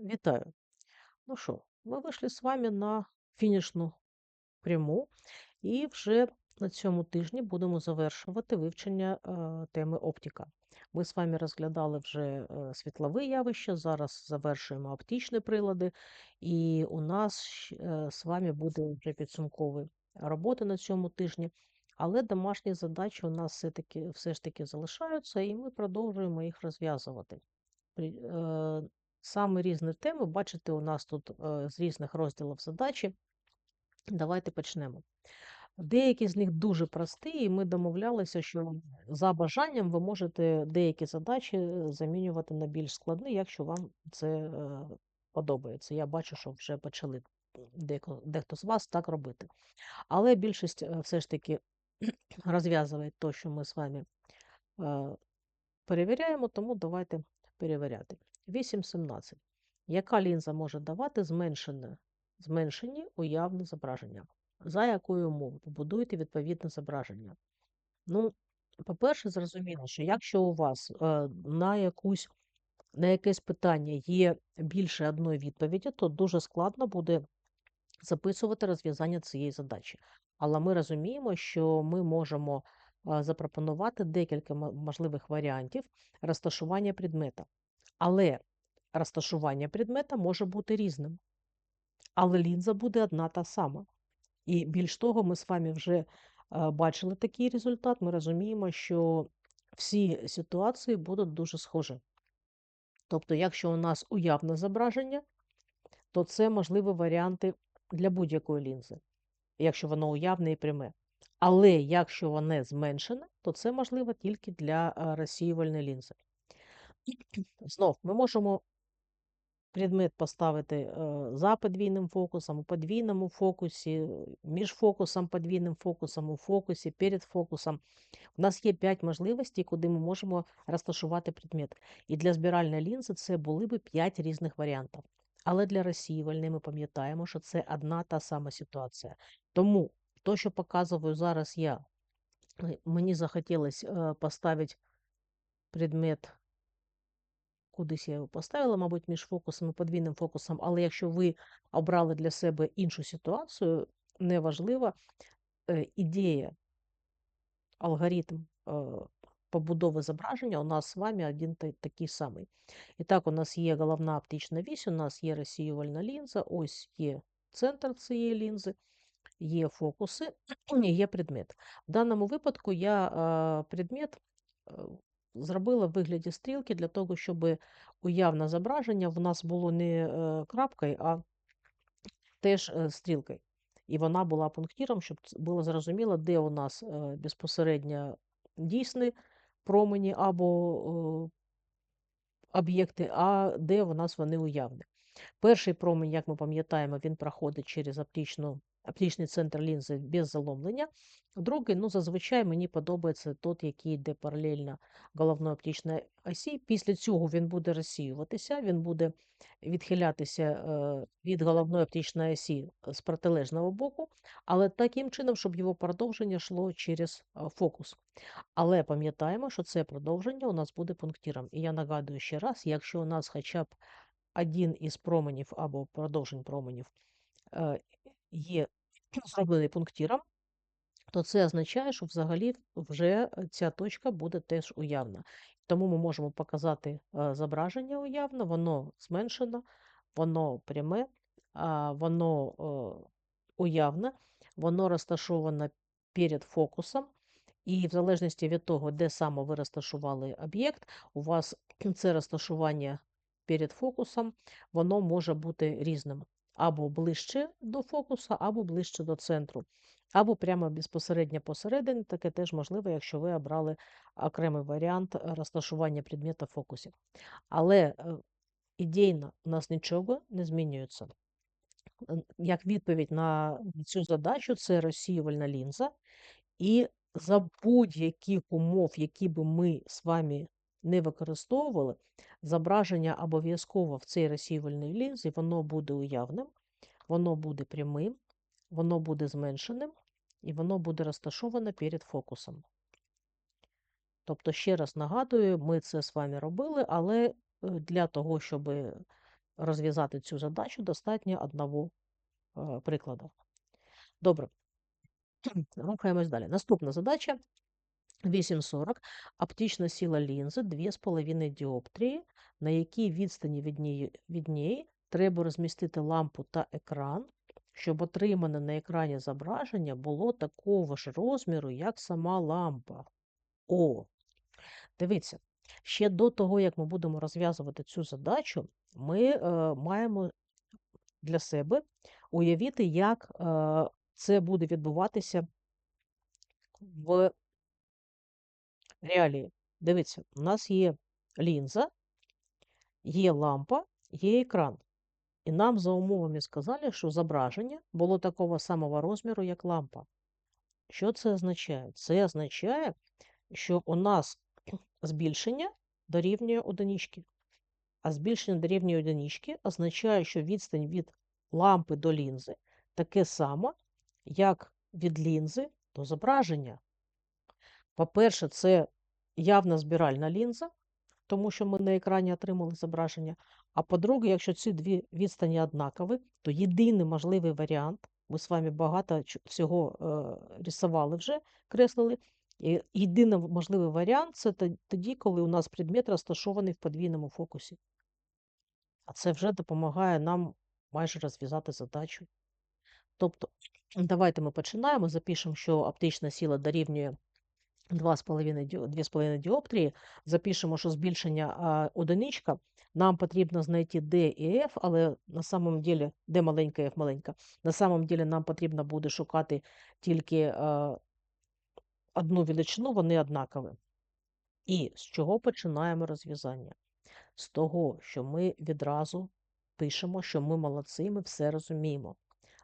Вітаю. Ну що, ми вийшли з вами на фінішну пряму, і вже на цьому тижні будемо завершувати вивчення е, теми оптика. Ми з вами розглядали вже е, світлові явища, зараз завершуємо оптичні прилади, і у нас з вами буде вже підсумкові роботи на цьому тижні. Але домашні задачі у нас все-таки все ж таки залишаються, і ми продовжуємо їх розв'язувати. Саме різні теми, бачите, у нас тут е, з різних розділів задачі. Давайте почнемо. Деякі з них дуже прості, і ми домовлялися, що за бажанням ви можете деякі задачі е, замінювати на більш складні, якщо вам це е, подобається. Я бачу, що вже почали дехто з вас так робити. Але більшість все ж таки розв'язує те, що ми з вами перевіряємо, тому давайте перевіряти. 8.17. Яка лінза може давати зменшене, зменшені уявні зображення? За якою умовою побудуєте відповідне зображення? Ну, по-перше, зрозуміло, що якщо у вас е, на якусь, на якесь питання є більше одної відповіді, то дуже складно буде записувати розв'язання цієї задачі. Але ми розуміємо, що ми можемо запропонувати декілька можливих варіантів розташування предмета. Але розташування предмета може бути різним, але лінза буде одна та сама. І більш того, ми з вами вже бачили такий результат. Ми розуміємо, що всі ситуації будуть дуже схожі. Тобто, якщо у нас уявне зображення, то це можливі варіанти для будь-якої лінзи, якщо воно уявне і пряме. Але якщо воно зменшене, то це можливо тільки для розсіювальної лінзи. Знов ми можемо предмет поставити е, за подвійним фокусом, у подвійному фокусі, між фокусом, подвійним фокусом, у фокусі, перед фокусом. У нас є 5 можливостей, куди ми можемо розташувати предмет. І для збиральної лінзи це були б 5 різних варіантів. Але для розсіювальної ми пам'ятаємо, що це одна та сама ситуація. Тому то, що показую зараз я, е, мені захотілося е, поставити предмет кудись я його поставила, мабуть, між фокусом і подвійним фокусом, але якщо ви обрали для себе іншу ситуацію, неважлива е, ідея, алгоритм е, побудови зображення у нас з вами один та- такий самий. І так, у нас є головна оптична вісь, у нас є розсіювальна лінза, ось є центр цієї лінзи, є фокуси, є предмет. В даному випадку я е, предмет зробила в вигляді стрілки для того, щоб уявне зображення в нас було не е, крапкою, а теж е, стрілкою. І вона була пунктиром, щоб було зрозуміло, де у нас е, безпосередньо дійсні промені або об'єкти, а де у нас вони уявні. Перший промінь, як ми пам'ятаємо, він проходить через оптичну, оптичний центр лінзи без заломлення. Другий, ну, зазвичай мені подобається той, який йде паралельно головної оптичної осі. Після цього він буде розсіюватися, він буде відхилятися е, від головної оптичної осі з протилежного боку, але таким чином, щоб його продовження йшло через е, фокус. Але пам'ятаємо, що це продовження у нас буде пунктиром. І я нагадую ще раз, якщо у нас хоча б один із променів або продовжень променів е, є зроблений пунктиром, то це означає, що взагалі вже е, ця точка буде теж уявна. Тому ми можемо показати е, зображення уявне, воно зменшено, воно пряме, воно е, уявне, воно розташоване перед фокусом. І в залежності від того, де саме ви розташували об'єкт, у вас це розташування перед фокусом, воно може бути різним. Або ближче до фокуса, або ближче до центру, або прямо безпосередньо посередині. Таке теж можливо, якщо ви обрали окремий варіант розташування предмета в фокусі. Але е, ідейно у нас нічого не змінюється. Як відповідь на цю задачу, це розсіювальна лінза, і за будь-яких умов, які би ми з вами не використовували, зображення обов'язково в цій розсіювальній лінзі, воно буде уявним, воно буде прямим, воно буде зменшеним, і воно буде розташоване перед фокусом. Тобто, ще раз нагадую, ми це з вами робили, але е, для того, щоб розв'язати цю задачу, достатньо одного е, прикладу. Добре, рухаємось далі. Наступна задача 8.40. Оптична сила лінзи 2,5 діоптрії, на якій відстані від неї, від неї треба розмістити лампу та екран, щоб отримане на екрані зображення було такого ж розміру, як сама лампа. О, дивіться, ще до того, як ми будемо розв'язувати цю задачу, ми е, маємо для себе уявити, як е, це буде відбуватися в реалії. Дивіться, у нас є лінза, є лампа, є екран. І нам за умовами сказали, що зображення було такого самого розміру, як лампа. Що це означає? Це означає, що у нас збільшення дорівнює одинички. А збільшення дорівнює одинички означає, що відстань від лампи до лінзи таке саме, як від лінзи до зображення. По-перше, це явна збиральна лінза, тому що ми на екрані отримали зображення. А по-друге, якщо ці дві відстані однакові, то єдиний можливий варіант, ми з вами багато всього е, рисували вже, креслили. Єдиний можливий варіант це тоді, коли у нас предмет розташований в подвійному фокусі. А це вже допомагає нам майже розв'язати задачу. Тобто, давайте ми починаємо, запишемо, що оптична сила дорівнює 2,5 діоптрії, запишемо, що збільшення одиничка. Нам потрібно знайти D і F, але на самом деле, D маленька, F маленька. На самом деле нам потрібно буде шукати тільки одну величину, вони однакові. І з чого починаємо розв'язання? З того, що ми відразу пишемо, що ми молодці, ми все розуміємо.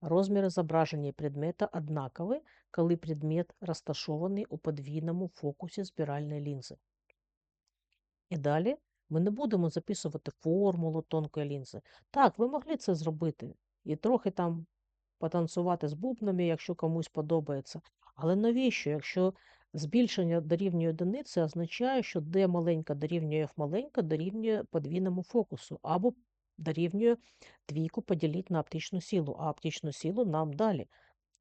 Розміри зображення предмета однакові, коли предмет розташований у подвійному фокусі спіральної лінзи. І далі ми не будемо записувати формулу тонкої лінзи. Так, ви могли це зробити і трохи там потанцювати з бубнами, якщо комусь подобається. Але навіщо? Якщо збільшення дорівнює одиниці, означає, що D маленька дорівнює F маленька дорівнює подвійному фокусу, або дорівнює двійку поділити на оптичну силу, а оптичну силу нам далі.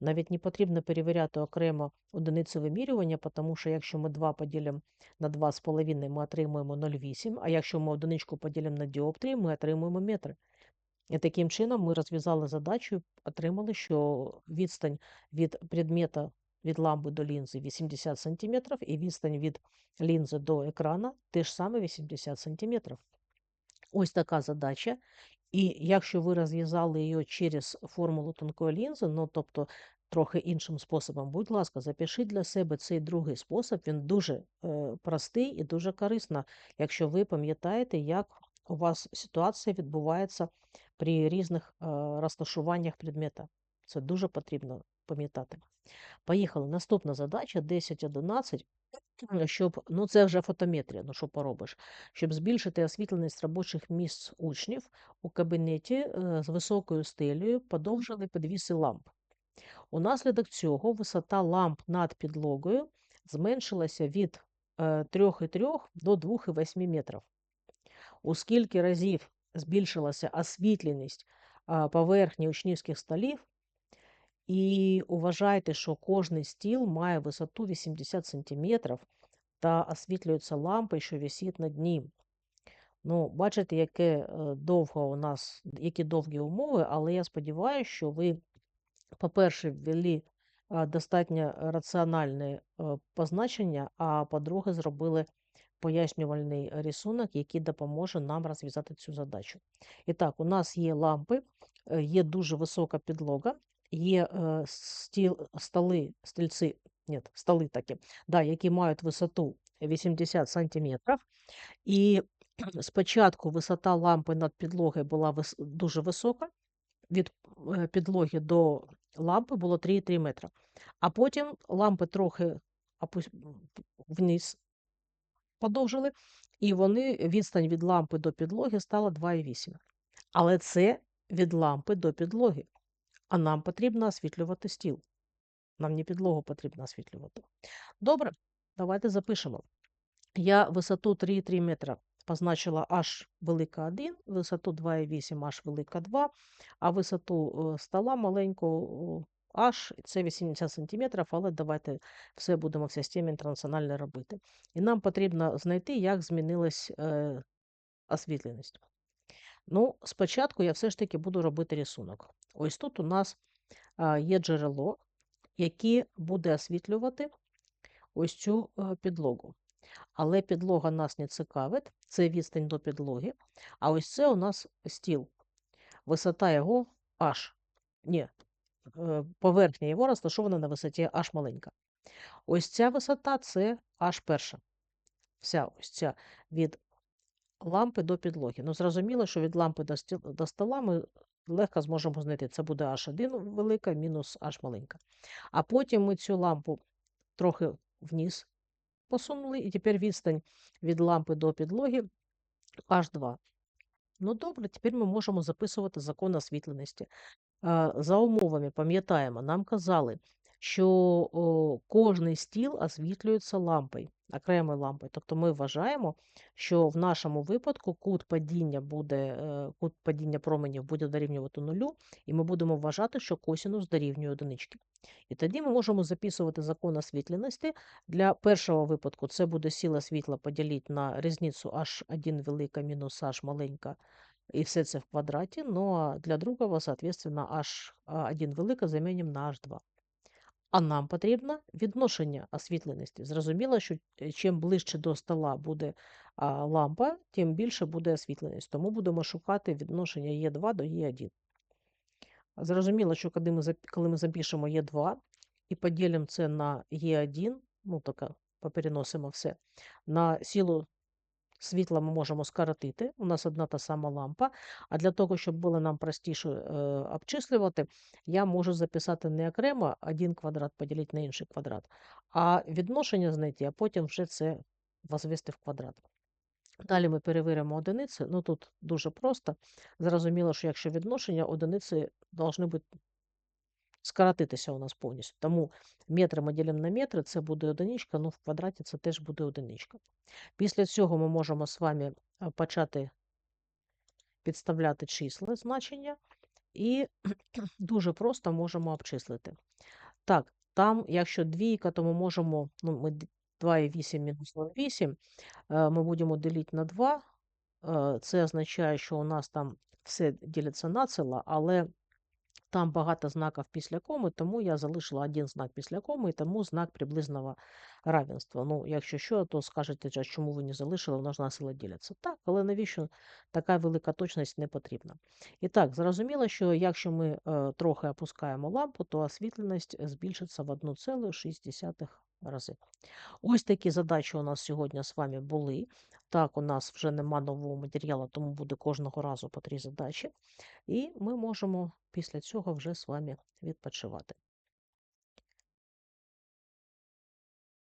Навіть не потрібно перевіряти окремо одиницю вимірювання, тому що якщо ми 2 поділимо на 2,5, ми отримуємо 0,8, а якщо ми одиничку поділимо на діоптрії, ми отримуємо метри. І таким чином ми розв'язали задачу і отримали, що відстань від предмета від лампи до лінзи 80 см, і відстань від лінзи до екрана теж саме 80 см. Ось така задача. І якщо ви розв'язали її через формулу тонкої лінзи, ну тобто трохи іншим способом, будь ласка, запишіть для себе цей другий спосіб, він дуже е, простий і дуже корисно, якщо ви пам'ятаєте, як у вас ситуація відбувається при різних е, розташуваннях предмета. Це дуже потрібно пам'ятати. Поїхали. Наступна задача 10.11 щоб, ну це вже фотометрія, ну що поробиш, щоб збільшити освітленість робочих місць учнів у кабінеті е, з високою стелею подовжили підвіси ламп. Унаслідок цього висота ламп над підлогою зменшилася від 3,3 е, до 2,8 метрів. У скільки разів збільшилася освітленість поверхні учнівських столів, і вважайте, що кожний стіл має висоту 80 см та освітлюється лампою, що висить над ним. Ну, Бачите, яке е, довго у нас, які довгі умови, але я сподіваюся, що ви, по-перше, ввели достатньо раціональне е, позначення, а по-друге, зробили пояснювальний рисунок, який допоможе нам розв'язати цю задачу. І так, у нас є лампи, е, є дуже висока підлога, є е, стіл, столи, стільці, ні, столи такі, да, які мають висоту 80 см. І спочатку висота лампи над підлогою була дуже висока, від е, підлоги до лампи було 3,3 метра. А потім лампи трохи вниз подовжили, і вони відстань від лампи до підлоги стала 2,8. Але це від лампи до підлоги. А нам потрібно освітлювати стіл. Нам не підлогу потрібно освітлювати. Добре, давайте запишемо. Я висоту 3,3 метра позначила h велика 1, висоту 2,8, h велика 2, а висоту е, стола маленьку h це 80 см, але давайте все будемо в системі інтернаціональної робити. І нам потрібно знайти, як змінилась е, освітленість. Ну, спочатку я все ж таки буду робити рисунок. Ось тут у нас є джерело, яке буде освітлювати ось цю е, підлогу. Але підлога нас не цікавить, це відстань до підлоги. А ось це у нас стіл. Висота його аж. Ні, е, поверхня його розташована на висоті аж маленька. Ось ця висота це аж перша. Вся ось ця від лампи до підлоги. Ну, зрозуміло, що від лампи до, стіл- до стола ми легко зможемо знайти. Це буде аж 1 велика мінус аж маленька. А потім ми цю лампу трохи вниз посунули, і тепер відстань від лампи до підлоги аж 2. Ну добре, тепер ми можемо записувати закон освітленості. За умовами, пам'ятаємо, нам казали, що кожний стіл освітлюється лампою, окремою лампою. Тобто ми вважаємо, що в нашому випадку кут падіння буде, е, кут падіння променів буде дорівнювати нулю, і ми будемо вважати, що косінус дорівнює одинички. І тоді ми можемо записувати закон освітленості. Для першого випадку це буде сила світла поділити на різницю h1 велика мінус h маленька, і все це в квадраті. Ну а для другого, соответственно, h1 велика замінимо на h2. А нам потрібно відношення освітленості. Зрозуміло, що е, чим ближче до стола буде лампа, тим більше буде освітленість. Тому будемо шукати відношення Е2 до Е1. Зрозуміло, що коли ми, коли ми запишемо Е2 і поділимо це на Е1, ну таке попереносимо все, на силу світла ми можемо скоротити. У нас одна та сама лампа. А для того, щоб було нам простіше е, обчислювати, я можу записати не окремо один квадрат поділити на інший квадрат, а відношення знайти, а потім вже це возвести в квадрат. Далі ми перевіримо одиниці. Ну тут дуже просто. Зрозуміло, що якщо відношення, одиниці повинні бути скоротитися у нас повністю. Тому метри ми ділимо на метри, це буде одиничка, ну в квадраті це теж буде одиничка. Після цього ми можемо з вами почати підставляти числа, значення, і дуже просто можемо обчислити. Так, там, якщо двійка, то ми можемо, ну, ми 2,8 мінус 0,8, е, ми будемо ділити на 2. е, Це означає, що у нас там все ділиться націло, але там багато знаків після коми, тому я залишила один знак після коми, і тому знак приблизного равенства. Ну, якщо що, то скажете, чому ви не залишили, воно ж націло діляться. Так, але навіщо така велика точність не потрібна? І так, зрозуміло, що якщо ми е, трохи опускаємо лампу, то освітленість збільшиться в 1,6 рази. Ось такі задачі у нас сьогодні з вами були. Так, у нас вже нема нового матеріалу, тому буде кожного разу по три задачі. І ми можемо після цього вже з вами відпочивати.